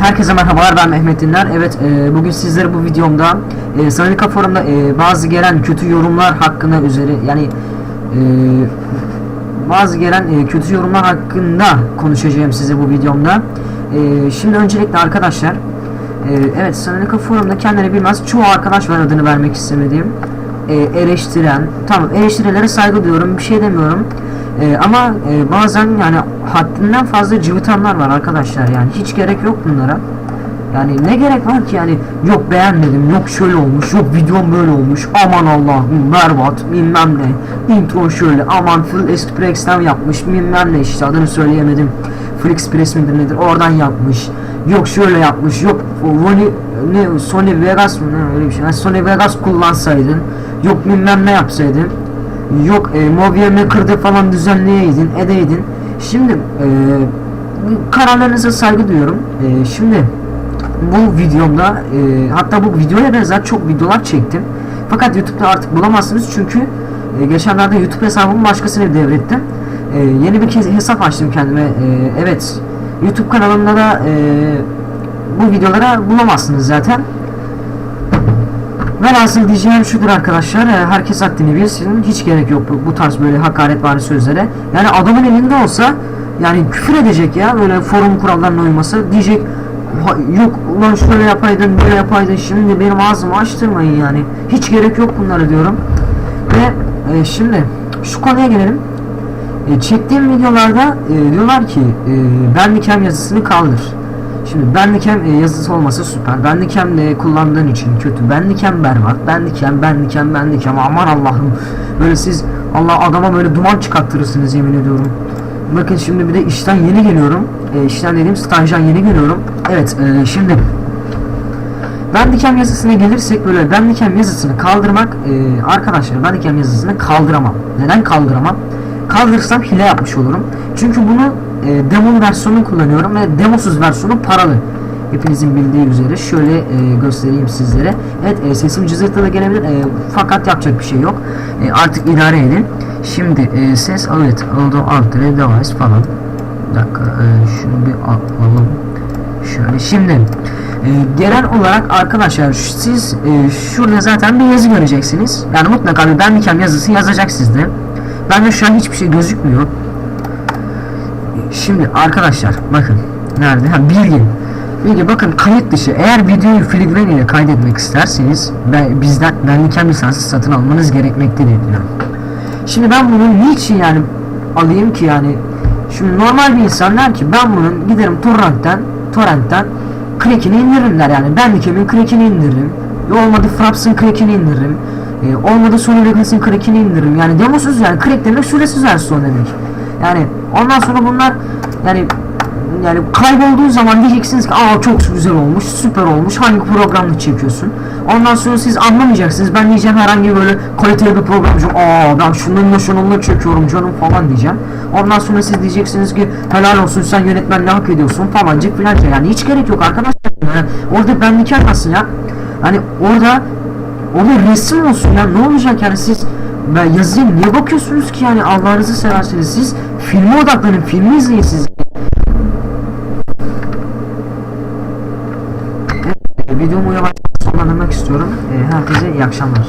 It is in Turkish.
Herkese merhabalar ben Mehmet Dinler. Evet e, bugün sizlere bu videomda e, Sanalika forumda e, bazı gelen kötü yorumlar hakkında üzeri yani e, bazı gelen e, kötü yorumlar hakkında konuşacağım size bu videomda. E, şimdi öncelikle arkadaşlar e, evet Sanalika forumda kendini bilmez çoğu arkadaş var adını vermek istemediğim e, eleştiren tamam eleştirilere saygı duyuyorum bir şey demiyorum e, ama e, bazen yani haddinden fazla cıvıtanlar var arkadaşlar yani. Hiç gerek yok bunlara. Yani ne gerek var ki yani yok beğenmedim yok şöyle olmuş yok videom böyle olmuş. Aman Allah'ım berbat bilmem ne. İntro şöyle aman full express'ten yapmış bilmem ne. İşte adını söyleyemedim. Full express midir nedir? Oradan yapmış. Yok şöyle yapmış yok Sony, ne Sony Vegas mı? Ne öyle bir şey. Yani Sony Vegas kullansaydın yok bilmem ne yapsaydın yok e, Movie Maker'da falan düzenleyeydin edeydin. Şimdi e, kararlarınıza saygı duyuyorum. E, şimdi bu videomda e, hatta bu videoya benzer çok videolar çektim. Fakat YouTube'da artık bulamazsınız çünkü e, geçenlerde YouTube hesabımı başkasına devrettim. E, yeni bir kez hesap açtım kendime. E, evet YouTube kanalımda da e, bu videolara bulamazsınız zaten Velhasıl diyeceğim şudur arkadaşlar e, herkes haddini bilsin. Hiç gerek yok bu, bu tarz böyle hakaret var sözlere. Yani adamın elinde olsa yani küfür edecek ya böyle forum kurallarına uyması diyecek "Ha, yok ulan şöyle yapaydın böyle yapaydın şimdi benim ağzımı açtırmayın yani. Hiç gerek yok bunlara diyorum. Ve e, şimdi şu konuya gelelim. E, çektiğim videolarda e, diyorlar ki e, benlikem yazısını kaldır Şimdi benlikem e, yazısı olması süper. Benlikem de kullandığın için kötü. Benlikem berbat. Benlikem, benlikem, benlikem. Aman Allah'ım. Böyle siz Allah adama böyle duman çıkarttırırsınız yemin ediyorum. Bakın şimdi bir de işten yeni geliyorum. E, işten dediğim stajdan yeni geliyorum. Evet e, şimdi Bendikem yazısına gelirsek böyle bendikem yazısını kaldırmak e, arkadaşlar bendikem yazısını kaldıramam. Neden kaldıramam? Kaldırırsam hile yapmış olurum. Çünkü bunu e, demo versiyonu kullanıyorum ve demosuz versiyonu paralı. Hepinizin bildiği üzere şöyle e, göstereyim sizlere. Evet e, sesim cızırtılı gelebilir e, fakat yapacak bir şey yok. E, artık idare edin. Şimdi e, ses evet oldu alter device falan. Bir dakika e, şunu bir alalım. Şöyle şimdi e, genel olarak arkadaşlar siz e, şurada zaten bir yazı göreceksiniz. Yani mutlaka bir benlikem yazısı yazacak sizde. Bende şu an hiçbir şey gözükmüyor. Şimdi arkadaşlar bakın nerede? Ha bilgi. Bilgi bakın kayıt dışı. Eğer videoyu Filigrane ile kaydetmek isterseniz ben, bizden benlikem lisansı satın almanız gerekmektedir diyor. Şimdi ben bunu niçin yani alayım ki yani Şimdi normal bir insan der ki ben bunun giderim torrentten torrentten crack'ini indiririm der yani Bandicam'in crack'ini indiririm ya olmadı Fraps'ın crack'ini indiririm e, olmadı Sony Vegas'ın crack'ini indiririm yani demosuz yani crack demek süresiz versiyon demek yani ondan sonra bunlar yani yani kaybolduğu zaman diyeceksiniz ki aa çok güzel olmuş süper olmuş hangi programla çekiyorsun? Ondan sonra siz anlamayacaksınız ben diyeceğim herhangi böyle kaliteli bir programcı aa ben şununla şununla çekiyorum canım falan diyeceğim. Ondan sonra siz diyeceksiniz ki helal olsun sen yönetmenle hak ediyorsun falancık filanca. Yani hiç gerek yok arkadaşlar. Yani orada benlik yapmasın ya. Hani orada orada resim olsun ya. Ne olacak yani siz ben yazıya niye bakıyorsunuz ki yani? Allah'ınızı severseniz siz filme odaklanın. Filmi izleyin siz. Evet, videomu yavaş sonlandırmak istiyorum. Ee, herkese iyi akşamlar.